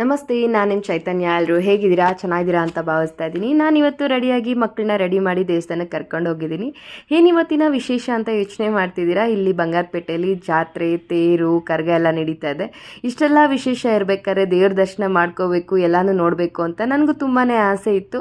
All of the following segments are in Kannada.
ನಮಸ್ತೆ, ನಾನು ನಿಮ್ಮ ಚೈತನ್ಯ ಎಲ್ಲರೂ ಹೇಗಿದ್ದೀರಾ? ಚೆನ್ನಾಗಿದ್ದೀರಾ ಅಂತ ಭಾವಿಸ್ತಾ ಇದ್ದೀನಿ. ನಾನು ಇವತ್ತು ರೆಡಿಯಾಗಿ ಮಕ್ಕಳನ್ನ ರೆಡಿ ಮಾಡಿ ದೇವಸ್ಥಾನಕ್ಕೆ ಕರ್ಕೊಂಡು ಹೋಗಿದ್ದೀನಿ. ಏನಿವತ್ತಿನ ವಿಶೇಷ ಅಂತ ಯೋಚನೆ ಮಾಡ್ತಿದ್ದೀರಾ? ಇಲ್ಲಿ ಬಂಗಾರಪೇಟೆಯಲ್ಲಿ ಜಾತ್ರೆ, ತೇರು, ಕರ್ಗ ಎಲ್ಲ ನಡೀತಾ ಇದೆ. ಇಷ್ಟೆಲ್ಲ ವಿಶೇಷ ಇರಬೇಕಾದ್ರೆ ದೇವ್ರ ದರ್ಶನ ಮಾಡ್ಕೋಬೇಕು, ಎಲ್ಲನೂ ನೋಡಬೇಕು ಅಂತ ನನಗೂ ತುಂಬಾ ಆಸೆ ಇತ್ತು.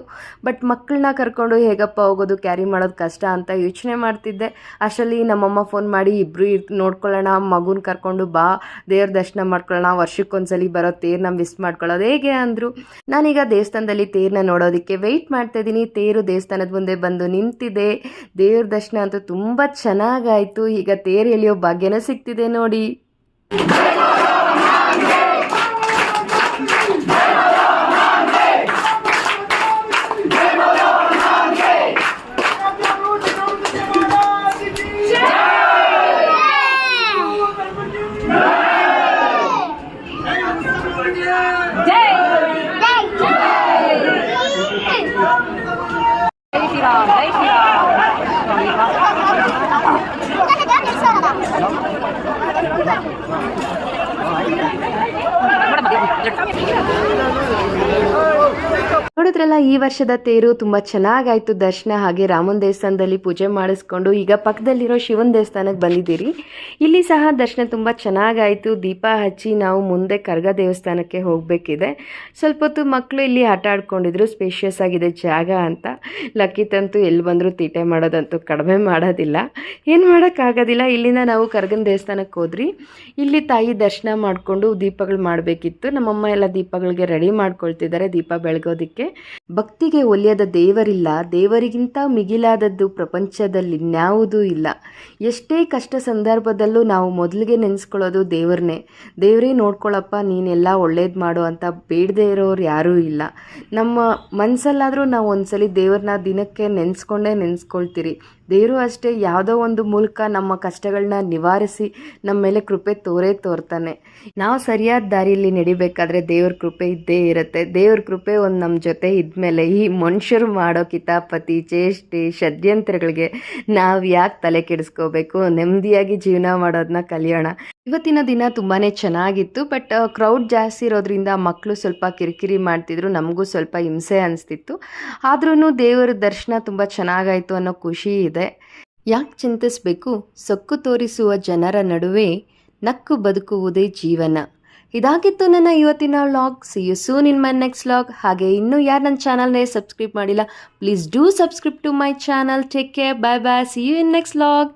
ಬಟ್ ಮಕ್ಕಳನ್ನ ಕರ್ಕೊಂಡು ಹೇಗಪ್ಪ ಹೋಗೋದು, ಕ್ಯಾರಿ ಮಾಡೋದು ಕಷ್ಟ ಅಂತ ಯೋಚನೆ ಮಾಡ್ತಿದ್ದೆ. ಅಷ್ಟರಲ್ಲಿ ನಮ್ಮಮ್ಮ ಫೋನ್ ಮಾಡಿ ಇಬ್ಬರು ನೋಡ್ಕೊಳ್ಳೋಣ, ಮಗುನ ಕರ್ಕೊಂಡು ಬಾ, ದೇವ್ರ ದರ್ಶನ ಮಾಡ್ಕೊಳ್ಳೋಣ, ವರ್ಷಕ್ಕೊಂದ್ಸಲಿ ಬರೋ ನಮ್ಮ ಮಿಸ್ ಮಾಡ್ಕೊಳ್ಳೋದು ಹೇಗೆ ಅಂದರು. ನಾನೀಗ ದೇವಸ್ಥಾನದಲ್ಲಿ ತೇರನ್ನ ನೋಡೋದಕ್ಕೆ ವೆಯ್ಟ್ ಮಾಡ್ತಾ ಇದ್ದೀನಿ. ತೇರು ದೇವಸ್ಥಾನದ ಮುಂದೆ ಬಂದು ನಿಂತಿದೆ. ದೇವ್ರ ದರ್ಶನ ಅಂತೂ ತುಂಬ ಚೆನ್ನಾಗಾಯಿತು. ಈಗ ತೇರು ಎಳೆಯೋ ಭಾಗ್ಯನೂ ಸಿಗ್ತಿದೆ ನೋಡಿ. 加油加油加油加油 ನೋಡಿದ್ರಲ್ಲ, ಈ ವರ್ಷದ ತೇರು ತುಂಬ ಚೆನ್ನಾಗಾಯಿತು. ದರ್ಶನ ಹಾಗೆ ರಾಮನ ದೇವಸ್ಥಾನದಲ್ಲಿ ಪೂಜೆ ಮಾಡಿಸ್ಕೊಂಡು ಈಗ ಪಕ್ಕದಲ್ಲಿರೋ ಶಿವನ ದೇವಸ್ಥಾನಕ್ಕೆ ಬಂದಿದ್ದೀರಿ. ಇಲ್ಲಿ ಸಹ ದರ್ಶನ ತುಂಬ ಚೆನ್ನಾಗಾಯಿತು. ದೀಪ ಹಚ್ಚಿ ನಾವು ಮುಂದೆ ಕರ್ಗ ದೇವಸ್ಥಾನಕ್ಕೆ ಹೋಗಬೇಕಿದೆ. ಸ್ವಲ್ಪ ಹೊತ್ತು ಮಕ್ಕಳು ಇಲ್ಲಿ ಆಟ ಆಡ್ಕೊಂಡಿದ್ರು. ಸ್ಪೇಷಿಯಸ್ ಆಗಿದೆ ಜಾಗ ಅಂತ. ಲಕ್ಕಿತಂತೂ ಎಲ್ಲಿ ಬಂದರೂ ತೀಟೆ ಮಾಡೋದಂತೂ ಕಡಿಮೆ ಮಾಡೋದಿಲ್ಲ. ಏನು ಮಾಡೋಕ್ಕಾಗೋದಿಲ್ಲ. ಇಲ್ಲಿಂದ ನಾವು ಕರ್ಗನ ದೇವಸ್ಥಾನಕ್ಕೆ ಹೋದ್ರಿ. ಇಲ್ಲಿ ತಾಯಿ ದರ್ಶನ ಮಾಡಿಕೊಂಡು ದೀಪಗಳು ಮಾಡಬೇಕಿತ್ತು. ನಮ್ಮಮ್ಮ ಎಲ್ಲ ದೀಪಗಳಿಗೆ ರೆಡಿ ಮಾಡ್ಕೊಳ್ತಿದ್ದಾರೆ ದೀಪ ಬೆಳಗೋದಕ್ಕೆ. ಭಕ್ತಿಗೆ ಒಲಿಯದ ದೇವರಿಲ್ಲ, ದೇವರಿಗಿಂತ ಮಿಗಿಲಾದದ್ದು ಪ್ರಪಂಚದಲ್ಲಿ ಇನ್ಯಾವುದೂ ಇಲ್ಲ. ಎಷ್ಟೇ ಕಷ್ಟ ಸಂದರ್ಭದಲ್ಲೂ ನಾವು ಮೊದಲಿಗೆ ನೆನೆಸ್ಕೊಳ್ಳೋದು ದೇವ್ರನ್ನೇ. ದೇವರೇ ನೋಡ್ಕೊಳ್ಳಪ್ಪ ನೀನೆಲ್ಲ ಒಳ್ಳೇದು ಮಾಡು ಅಂತ ಬೇಡದೇ ಇರೋರು ಯಾರೂ ಇಲ್ಲ. ನಮ್ಮ ಮನಸ್ಸಲ್ಲಾದರೂ ನಾವು ಒಂದ್ಸಲಿ ದೇವ್ರನ್ನ ದಿನಕ್ಕೆ ನೆನೆಸ್ಕೊಂಡೇ ನೆನೆಸ್ಕೊಳ್ತೀರಿ. ದೇವರು ಅಷ್ಟೇ ಯಾವುದೋ ಒಂದು ಮೂಲಕ ನಮ್ಮ ಕಷ್ಟಗಳನ್ನ ನಿವಾರಿಸಿ ನಮ್ಮ ಮೇಲೆ ಕೃಪೆ ತೋರೇ ತೋರ್ತಾನೆ. ನಾವು ಸರಿಯಾದ ದಾರಿಯಲ್ಲಿ ನಡಿಬೇಕಾದ್ರೆ ದೇವ್ರ ಕೃಪೆ ಇದ್ದೇ ಇರುತ್ತೆ. ದೇವ್ರ ಕೃಪೆ ಒಂದು ನಮ್ಮ ಜೊತೆ ಇದ್ಮೇಲೆ ಈ ಮನುಷ್ಯರು ಮಾಡೋ ಕಿತಾಪತಿ, ಚೇಷ್ಟೆ, ಷಡ್ಯಂತ್ರಗಳಿಗೆ ನಾವು ಯಾಕೆ ತಲೆ ಕೆಡಿಸ್ಕೋಬೇಕು? ನೆಮ್ಮದಿಯಾಗಿ ಜೀವನ ಮಾಡೋದನ್ನ ಕಲಿಯೋಣ. ಇವತ್ತಿನ ದಿನ ತುಂಬಾ ಚೆನ್ನಾಗಿತ್ತು, ಬಟ್ ಕ್ರೌಡ್ ಜಾಸ್ತಿ ಇರೋದ್ರಿಂದ ಮಕ್ಕಳು ಸ್ವಲ್ಪ ಕಿರಿಕಿರಿ ಮಾಡ್ತಿದ್ರು, ನಮಗೂ ಸ್ವಲ್ಪ ಹಿಂಸೆ ಅನಿಸ್ತಿತ್ತು. ಆದ್ರೂ ದೇವರ ದರ್ಶನ ತುಂಬ ಚೆನ್ನಾಗಾಯಿತು ಅನ್ನೋ ಖುಷಿ ಇದೆ. ಯಾಕೆ ಚಿಂತಿಸಬೇಕು? ಸೊಕ್ಕು ತೋರಿಸುವ ಜನರ ನಡುವೆ ನಕ್ಕು ಬದುಕುವುದೇ ಜೀವನ. ಇದಾಗಿತ್ತು ನನ್ನ ಇವತ್ತಿನ vlog see you soon in my next vlog ಹಾಗೆ ಇನ್ನೂ ಯಾರು ನನ್ನ ಚಾನಲ್ನೇ ಸಬ್ಸ್ಕ್ರೈಬ್ ಮಾಡಿಲ್ಲ please do subscribe to my channel take care bye bye see you in next vlog